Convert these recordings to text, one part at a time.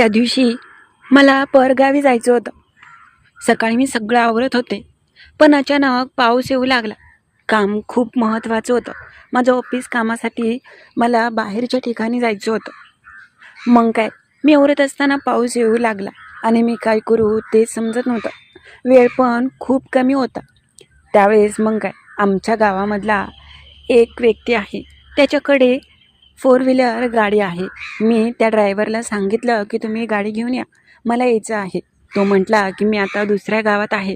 त्या दिवशी मला परगावी जायचं होतं. सकाळी मी सगळं आवरत होते पण अचानक पाऊस येऊ लागला. काम खूप महत्त्वाचं होतं. माझं ऑफिस कामासाठी मला बाहेरच्या ठिकाणी जायचं होतं. मग काय मी आवरत असताना पाऊस येऊ लागला आणि मी काय करू ते समजत नव्हतं. वेळ पण खूप कमी होता. त्यावेळेस मग काय आमच्या गावामधला एक व्यक्ती आहे. त्याच्याकडे फोर व्हीलर गाडी आहे. मी त्या ड्रायव्हरला सांगितलं की तुम्ही गाडी घेऊन या. मला यायचं आहे. तो म्हटला की मी आता दुसऱ्या गावात आहे.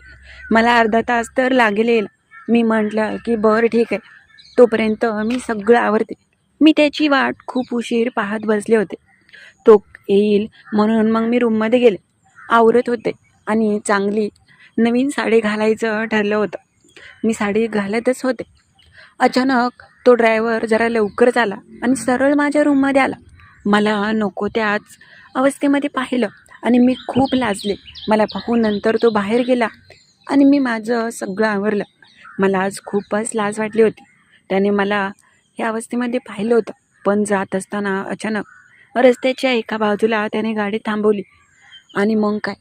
मला अर्धा तास तर लागेल. मी म्हटलं की बरं ठीक आहे. तोपर्यंत मी सगळं आवडते मी त्याची वाट खूप उशीर पाहत बसले होते. तो येईल म्हणून मग मी रूममध्ये गेले. आवरत होते आणि चांगली नवीन साडी घालायचं ठरलं होतं. मी साडी घालतच होते. अचानक तो ड्रायव्हर जरा लवकरच आला आणि सरळ माझ्या रूममध्ये आला. मला नको त्याच अवस्थेमध्ये पाहिलं आणि मी खूप लाजले. मला पाहून नंतर तो बाहेर गेला आणि मी माझं सगळं आवरलं. मला आज खूपच लाज वाटली होती. त्याने मला ह्या अवस्थेमध्ये पाहिलं होतं पण जात असताना अचानक रस्त्याच्या एका बाजूला त्याने गाडी थांबवली. आणि मग काय?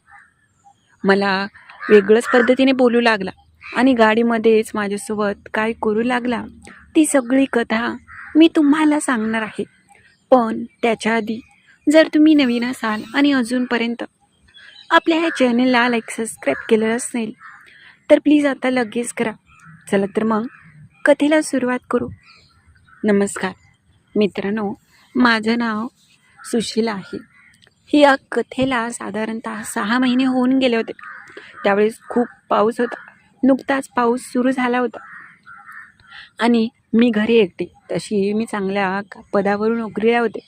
मला वेगळंच पद्धतीने बोलू लागला आणि गाडीमध्येच माझ्यासोबत काय करू लागला? ती सगळी कथा मी तुम्हाला सांगणार आहे. पण त्याच्या आधी जर तुम्ही नवीन असाल आणि अजूनपर्यंत आपल्या ह्या चॅनलला लाईक सबस्क्राईब केलं असेल तर प्लीज आता लगेच करा. चला तर मग कथेला सुरुवात करू. नमस्कार. मित्रांनो माझं नाव सुशीला आहे. ही या कथेला साधारणतः सहा महिने होऊन गेले होते. त्यावेळेस खूप पाऊस होता. नुकताच पाऊस सुरू झाला होता. आणि मी घरी एकटी. तशी मी चांगल्या पदावरून नोकरीला होते.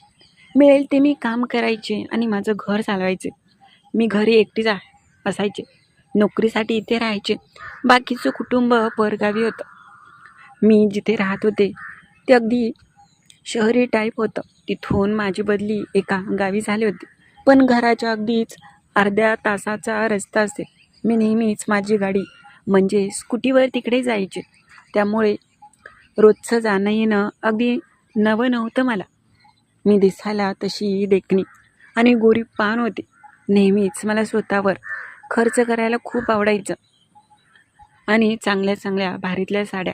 मिळेल ते मी काम करायचे आणि माझं घर चालवायचे. मी घरी एकटीच आहे असायचे. नोकरीसाठी इथे राहायचे. बाकीचं कुटुंब परगावी होतं. मी जिथे राहत होते ते अगदी शहरी टाईप होतं. तिथून माझी बदली एका गावी झाली होती. पण घराच्या अगदीच अर्ध्या तासाचा रस्ता असेल मी नेहमीच माझी गाडी म्हणजे स्कूटीवर तिकडे जायचे. त्यामुळे रोजचं जाणं येणं अगदी नवं नव्हतं मला. मी दिसायला तशी देखणी आणि गोरी पान होते. नेहमीच मला स्वतःवर खर्च करायला खूप आवडायचं. आणि चांगल्या चांगल्या भारीतल्या साड्या.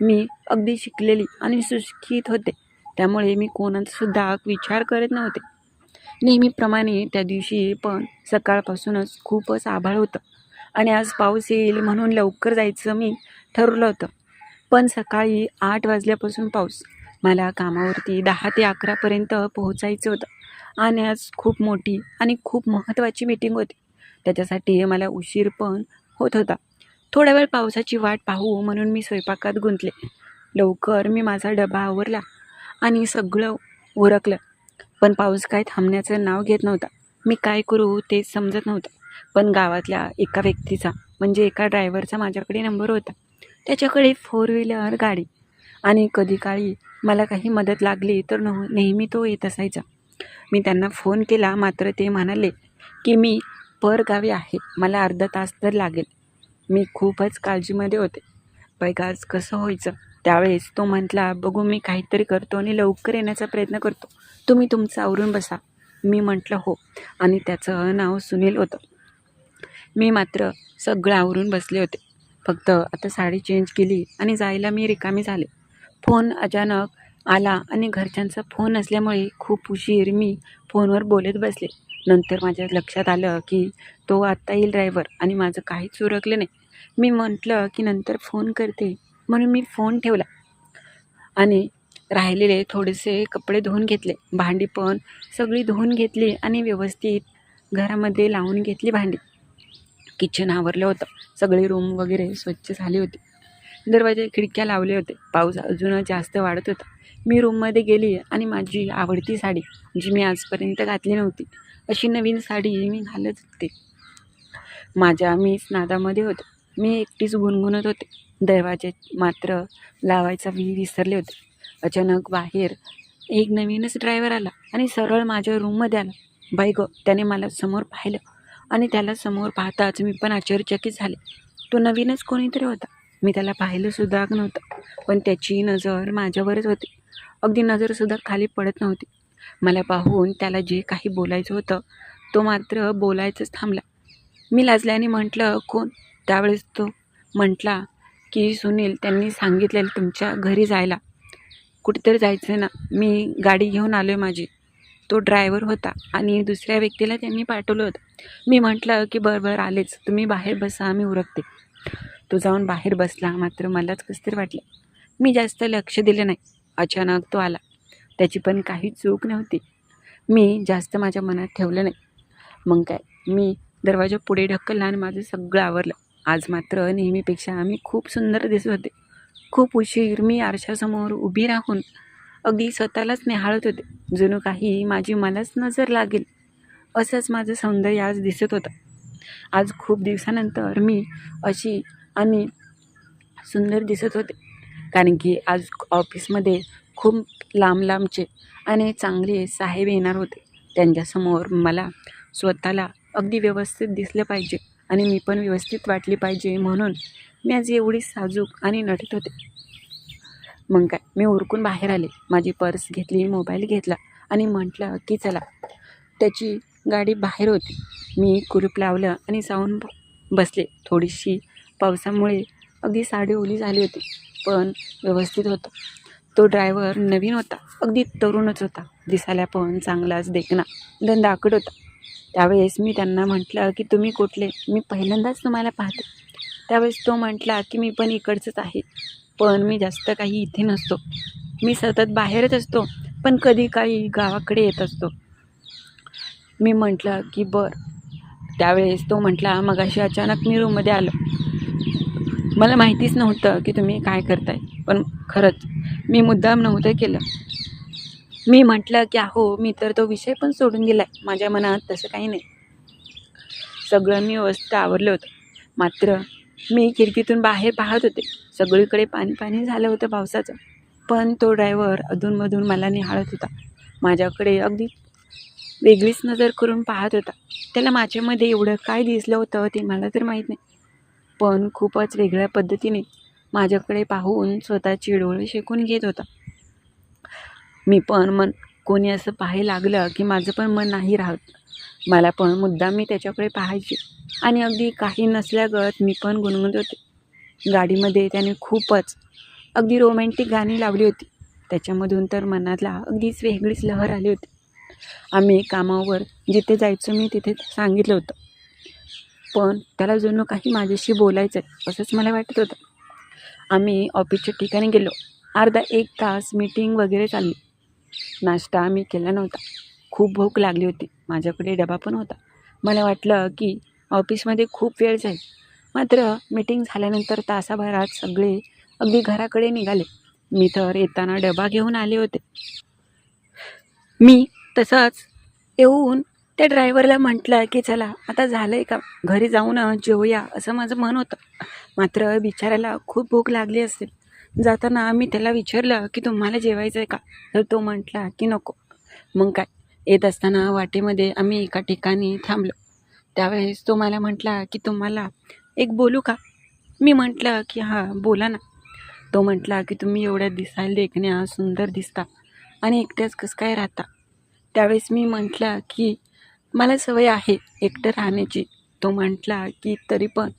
मी अगदी शिकलेली आणि सुशिक्षित होते. त्यामुळे मी कोणाचासुद्धा विचार करत नव्हते. नेहमीप्रमाणे त्या दिवशी पण सकाळपासूनच खूपच आभाळ होतं. आणि आज पाऊस येईल म्हणून लवकर जायचं मी ठरवलं होतं. पण सकाळी आठ वाजल्यापासून पाऊस. मला कामावरती दहा ते अकरापर्यंत पोहोचायचं होतं. आणि आज खूप मोठी आणि खूप महत्त्वाची मीटिंग होती. त्याच्यासाठी मला उशीर पण होत होता. थोड्या वेळ पावसाची वाट पाहू म्हणून मी स्वयंपाकात गुंतले. लवकर मी माझा डबा आवरला आणि सगळं उरकलं. पण पाऊस काय थांबण्याचं नाव घेत नव्हता. मी काय करू तेच समजत नव्हतं. पण गावातल्या एका व्यक्तीचा म्हणजे एका ड्रायव्हरचा माझ्याकडे नंबर होता. त्याच्याकडे फोर व्हीलर गाडी. आणि कधी काळी मला काही मदत लागली तर न नेहमी तो येत असायचा. मी त्यांना फोन केला मात्र ते म्हणाले की मी परगावी आहे. मला अर्धा तास तर लागेल. मी खूपच काळजीमध्ये होते. पैका कसं व्हायचं? त्यावेळेस तो म्हटला बघू मी काहीतरी करतो आणि लवकर येण्याचा प्रयत्न करतो. तुम्ही तुमचं आवरून बसा. मी म्हटलं हो. आणि त्याचं नाव सुनील होतं. मी मात्र सगळं आवरून बसले होते. फक्त आता साडी चेंज केली आणि जायला मी रिकामी झाले. फोन अचानक आला आणि घरच्यांचा फोन असल्यामुळे खूप उशीर मी फोनवर बोलत बसले. नंतर माझ्या लक्षात आलं की तो आत्ता येईल ड्रायव्हर आणि माझं काहीच उरकलं नाही. मी म्हटलं की नंतर फोन करते. म्हणून मी फोन ठेवला आणि राहिलेले थोडेसे कपडे धुवून घेतले. भांडी पण सगळी धुवून घेतली आणि व्यवस्थित घरामध्ये लावून घेतली भांडी. किचन आवरलं होतं. सगळी रूम वगैरे स्वच्छ झाली होती. दरवाजे खिडक्या लावले होते. पाऊस अजून जास्त वाढत होता. मी रूममध्ये गेली आणि माझी आवडती साडी जी मी आजपर्यंत घातली नव्हती अशी नवीन साडी मी घालत होते. माझ्या मी स्नादामध्ये होते. मी एकटीच गुणगुणत होते. दरवाजे मात्र लावायचा मी विसरले होते. अचानक बाहेर एक नवीनच ड्रायव्हर आला आणि सरळ माझ्या रूममध्ये आला. बाई गं त्याने मला समोर पाहिलं. आणि त्याला समोर पाहताच मी पण आश्चर्यचकित झाले. तो नवीनच कोणीतरी होता. मी त्याला पाहिलंसुद्धा नव्हतं पण त्याची नजर माझ्यावरच होती. अगदी नजरसुद्धा खाली पडत नव्हती. मला पाहून त्याला जे काही बोलायचं होतं तो मात्र बोलायचंच थांबला. मी लाजल्याने म्हटलं कोण? त्यावेळेस तो म्हटला की सुनील त्यांनी सांगितलेलं तुमच्या घरी जायला. कुठेतरी जायचं आहे ना. मी गाडी घेऊन आलो आहे माझी. तो ड्रायव्हर होता आणि दुसऱ्या व्यक्तीला त्यांनी पाठवलं होतं. मी म्हटलं की बरं बरं आलेच. तुम्ही बाहेर बसा आम्ही उरकते. तो जाऊन बाहेर बसला. मात्र मलाच कसतरी वाटलं. मी जास्त लक्ष दिलं नाही. अचानक तो आला. त्याची पण काही चूक नव्हती. मी जास्त माझ्या मनात ठेवलं नाही. मग काय? मी दरवाजा पुढे ढकलला आणि माझं सगळं आवरलं. आज मात्र नेहमीपेक्षा आम्ही खूप सुंदर दिसत होते. खूप उशीर मी आरशासमोर उभी राहून अगदी स्वतःलाच निहाळत होते. जणू काही माझी मलाच नजर लागेल असंच माझं सौंदर्य आज दिसत होतं. आज खूप दिवसानंतर मी अशी आणि सुंदर दिसत होते. कारण की आज ऑफिसमध्ये खूप लांब लांबचे आणि चांगले साहेब येणार होते. त्यांच्यासमोर मला स्वतःला अगदी व्यवस्थित दिसलं पाहिजे आणि मी पण व्यवस्थित वाटली पाहिजे म्हणून मी आज एवढी साजूक आणि नटत होते. मग काय? मी उरकून बाहेर आले. माझी पर्स घेतली मोबाईल घेतला आणि म्हटलं की चला. त्याची गाडी बाहेर होती. मी कुलूप लावलं आणि जाऊन बसले. थोडीशी पावसामुळे अगदी साडी ओली झाली होती पण व्यवस्थित होतं. तो ड्रायव्हर नवीन होता. अगदी तरुणच होता. दिसायला पण चांगलाच देखना दंडाकड होता. त्यावेळेस मी त्यांना म्हटलं की तुम्ही कुठले? मी पहिल्यांदाच तुम्हाला पाहते. त्यावेळेस तो म्हटला की मी पण इकडचंच आहे. पण मी जास्त काही इथे नसतो. मी सतत बाहेरच असतो पण कधी काही गावाकडे येत असतो. मी म्हटलं की बर. त्यावेळेस तो म्हटला मग अशी अचानक मी रूममध्ये आलो. मला माहितीच नव्हतं की तुम्ही काय करताय पण खरंच मी मुद्दाम नव्हतं केलं. मी म्हटलं की अहो मी तर तो विषय पण सोडून दिला आहे माझ्या मनात तसं काही नाही. सगळं मी व्यवस्थित आवरलं होतं. मात्र मी खिडकीतून बाहेर पाहत होते. सगळीकडे पाणी पाणी झालं होतं पावसाचं. पण तो ड्रायव्हर अधूनमधून मला निहाळत होता. माझ्याकडे अगदी वेगळीच नजर करून पाहत होता. त्याला माझ्यामध्ये एवढं काय दिसलं होतं ते मला तर माहीत नाही. पण खूपच वेगळ्या पद्धतीने माझ्याकडे पाहून स्वतःची डोळे शेकून घेत होता. मी पण मन कोणी असं पाहायला लागलं की माझं पण मन नाही राहत. मला पण मुद्दाम मी त्याच्याकडे पाहायची. आणि अगदी काही नसल्यागत मी पण गुणगुणत होते. गाडीमध्ये त्याने खूपच अगदी रोमॅन्टिक गाणी लावली होती. त्याच्यामधून तर मनातला अगदीच वेगळीच लहर आली होती. आम्ही कामावर जिथे जायचो मी तिथे सांगितलं होतं. पण त्याला जणू काही माझ्याशी बोलायचं आहे असंच मला वाटत होतं. आम्ही ऑफिसच्या ठिकाणी गेलो. अर्धा एक तास मीटिंग वगैरे चालली. नाश्ता आम्ही केला नव्हता. खूप भूक लागली होती. माझ्याकडे डबा पण होता. मला वाटलं की ऑफिसमध्ये खूप वेळ जाईल. मात्र मीटिंग झाल्यानंतर तासाभरात सगळे अगदी घराकडे निघाले. मी तर येताना डबा घेऊन आले होते. मी तसंच येऊन त्या ड्रायव्हरला म्हटलं की चला आता झालं आहे का? घरी जाऊन जेवूया असं माझं मन होतं. मात्र बिचारायला खूप भूक लागली असेल. जाताना मी त्याला विचारलं की तुम्हाला जेवायचं आहे का? तर तो म्हटला की नको. मग काय? येत असताना वाटेमध्ये आम्ही एका ठिकाणी थांबलो. त्यावेळेस तो मला म्हटला की तुम्हाला एक बोलू का? मी म्हटलं की हां बोला ना. तो म्हटला की तुम्ही एवढ्या दिसायला देखण्या सुंदर दिसता आणि एकट्याच कसं काय राहता? त्यावेळेस मी म्हटलं की मला सवय आहे एकटं राहण्याची. तो म्हटला की तरी पण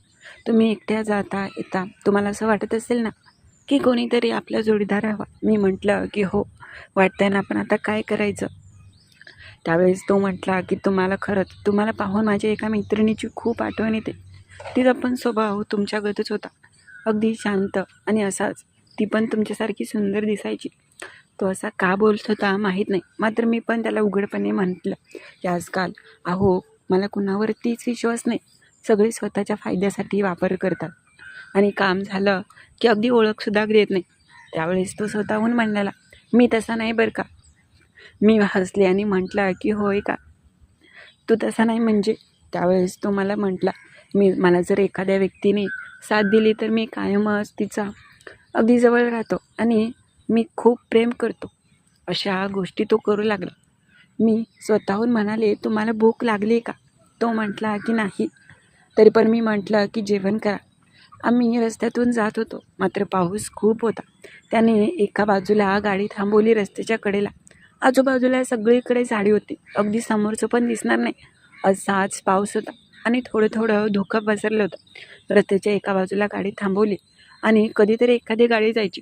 तुम्ही एकट्या जाता येता. तुम्हाला असं वाटत असेल ना की कोणीतरी आपला जोडीदार हवा? मी म्हटलं की हो वाटतंय ना पण आता काय करायचं? त्यावेळेस तो म्हटला की तुम्हाला खरंच तुम्हाला पाहून माझ्या एका मैत्रिणीची खूप आठवण येते. तिचा पण स्वभाव तुमच्यागतच होता. अगदी शांत आणि असाच. ती पण तुमच्यासारखी सुंदर दिसायची. तो असा का बोलत होता माहीत नाही. मात्र मी पण त्याला उघडपणे म्हटलं की आजकाल. अहो मला कुणावरतीच विश्वास नाही. सगळे स्वतःच्या फायद्यासाठी वापर करतात. आणि काम झालं की अगदी ओळखसुद्धा देत नाही. त्यावेळेस तो स्वतःहून म्हणाला मी तसा नाही बरं का. मी हसले आणि म्हटलं की होय का? तू तसा नाही म्हणजे. त्यावेळेस तो मला म्हटला मी मला जर एखाद्या व्यक्तीने साथ दिली तर मी कायमच तिचा अगदी जवळ राहतो आणि मी खूप प्रेम करतो. अशा गोष्टी तो करू लागला. मी स्वतःहून म्हणाले तुम्हाला भूक लागली का? तो म्हटला की नाही. तरी पण मी म्हटलं की जेवण करा. आम्ही रस्त्यातून जात होतो. मात्र पाऊस खूप होता. त्याने एका बाजूला गाडी थांबवली रस्त्याच्या कडेला. आजूबाजूला सगळीकडे झाडी होती. अगदी समोरचं पण दिसणार नाही. असाच पाऊस होता आणि थोडं थोडं धुकं पसरलं होतं. रस्त्याच्या एका बाजूला गाडी थांबवली आणि कधीतरी एखादी गाडी जायची.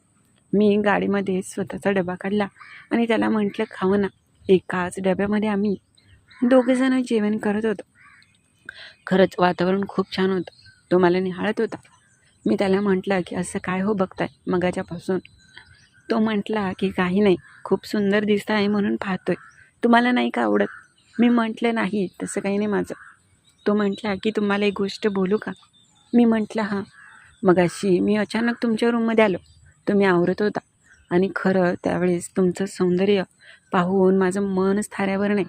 मी गाडीमध्ये स्वतःचा डबा काढला आणि त्याला म्हटलं खावं ना. एकाच डब्यामध्ये आम्ही दोघेजणं जेवण करत होतो. खरंच वातावरण खूप छान होतं. तो मला निहाळत होता. मी त्याला म्हटलं की असं काय हो बघताय? मगाच्यापासून तो म्हटला की काही नाही. खूप सुंदर दिसत आहे म्हणून पाहतोय. तुम्हाला नाही का आवडत? मी म्हटलं नाही तसं काही नाही माझं. तो म्हटला की तुम्हाला एक गोष्ट बोलू का? मी म्हटलं हां. मगाशी मी अचानक तुमच्या रूममध्ये आलो. तुम्ही आवरत होता. आणि खरं त्यावेळेस तुमचं सौंदर्य पाहून माझं मनच थाऱ्यावर नाही.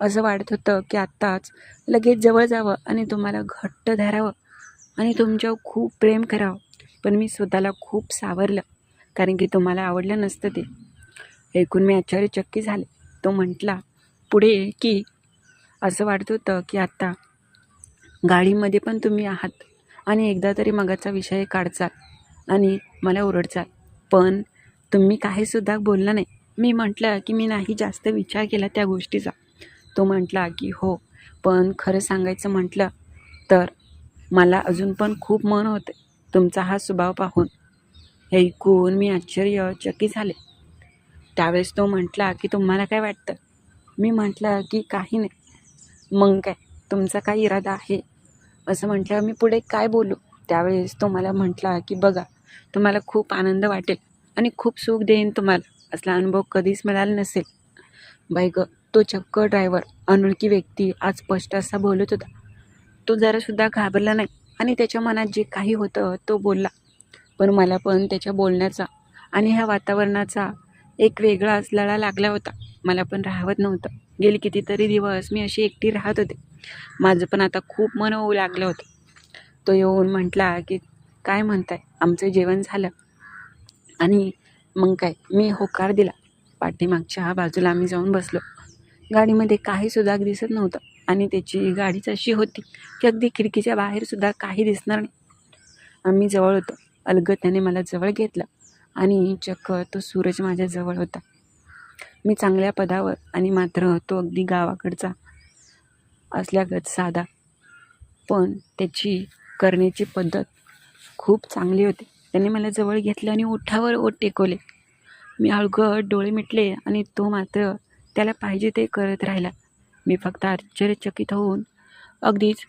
असं वाटत होतं की आत्ताच लगेच जवळ जावं आणि तुम्हाला घट्ट धरावं आणि तुमच्यावर खूप प्रेम करावं. पण मी स्वतःला खूप सावरलं. कारण की तुम्हाला आवडलं नसतं ते. ऐकून मी आश्चर्यचक्की झाले. तो म्हटला पुढे की. असं वाटत होतं की आत्ता गाडीमध्ये पण तुम्ही आहात आणि एकदा तरी मगाचा विषय काढचाल आणि मला ओरडचाल. पण तुम्ही काहीसुद्धा बोलला नाही. मी म्हटलं की मी नाही जास्त विचार केला त्या गोष्टीचा. तो म्हटला की हो पण खरं सांगायचं म्हटलं तर मला अजून पण खूप मन होते तुमचा हा स्वभाव पाहून हे ऐकून मी आश्चर्यचकित झाले. त्यावेळेस तो म्हटला की तुम्हाला काय वाटतं? मी म्हटलं की काही नाही. मग काय? तुमचा काय इरादा आहे? असं म्हटल्यावर मी पुढे काय बोलू? त्यावेळेस तो मला म्हटला की बघा तुम्हाला खूप आनंद वाटेल आणि खूप सुख देईन तुम्हाला. असला अनुभव कधीच मिळाला नसेल. बाई ग तो चक्क ड्रायव्हर अनोळखी व्यक्ती आज स्पष्ट असा बोलत होता. तो जरासुद्धा घाबरला नाही आणि त्याच्या मनात जे काही होतं तो बोलला. पण मला पण त्याच्या बोलण्याचा आणि ह्या वातावरणाचा एक वेगळाच लळा लागला होता. मला पण राहवत नव्हतं. गेली कितीतरी दिवस मी अशी एकटी राहत होते. माझं पण आता खूप मन होऊ लागलं होतं. तो येऊन म्हटला की काय म्हणताय? आमचं जेवण झालं. आणि मग काय? मी होकार दिला. पाठीमागच्या बाजूला आम्ही जाऊन बसलो. गाडीमध्ये काही सुद्धा दिसत नव्हतं आणि त्याची गाडीच अशी होती की अगदी खिडकीच्या बाहेरसुद्धा काही दिसणार नाही. आम्ही जवळ होतो. अलगद त्याने मला जवळ घेतलं. आणि चक्क तो सूरज माझ्याजवळ होता. मी चांगल्या पदावर आणि मात्र तो अगदी गावाकडचा असल्यागत साधा. पण त्याची करण्याची पद्धत खूप चांगली होती. त्याने मला जवळ घेतलं आणि ओठावर ओठ टेकवले. मी हळगट डोळे मिटले आणि तो मात्र त्याला पाहिजे ते करत राहिला. मी फक्त आश्चर्यचकित होऊन अगदीच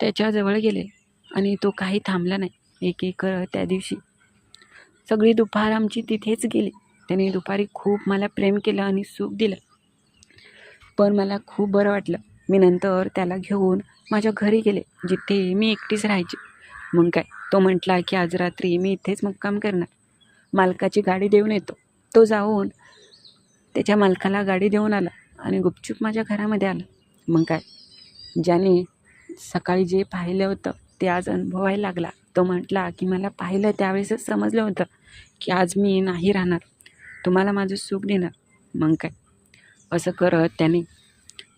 त्याच्याजवळ गेले आणि तो काही थांबला नाही. एक एक करत त्या दिवशी. सगळी दुपार आमची तिथेच गेली. त्याने दुपारी खूप मला प्रेम केलं आणि सुख दिलं. पण मला खूप बरं वाटलं. मी नंतर त्याला घेऊन माझ्या घरी गेले जिथे मी एकटीच राहायची. मग काय? तो म्हटला की आज रात्री मी इथेच मुक्काम करणार. मालकाची गाडी देऊन येतो. तो जाऊन त्याच्या मालकाला गाडी देऊन आला आणि गुपचूप माझ्या घरामध्ये आलं. मग काय? ज्याने सकाळी जे पाहिलं होतं ते आज अनुभवायला लागला. तो म्हटला की मला पाहिलं त्यावेळेसच समजलं होतं की आज मी नाही राहणार. तुम्हाला माझं सुख देणार. मग काय? असं करत त्याने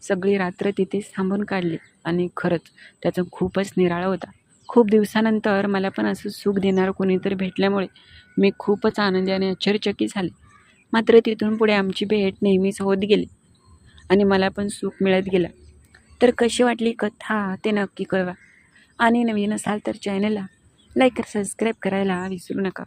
सगळी रात्र तिथेच थांबून काढली आणि खरंच त्याचं खूपच निराळा होता. खूप दिवसानंतर मला पण असं सुख देणार कोणीतरी भेटल्यामुळे मी खूपच आनंदी आणि आश्चर्यचकित झाले. मात्र तिथून पुढे आमची भेट नेहमीच होत गेली आणि मला पण सुख मिळत गेलं. तर कशी वाटली कथा ते नक्की कळवा. आणि नवीन असाल तर चॅनलला लाईक सबस्क्राईब करायला विसरू नका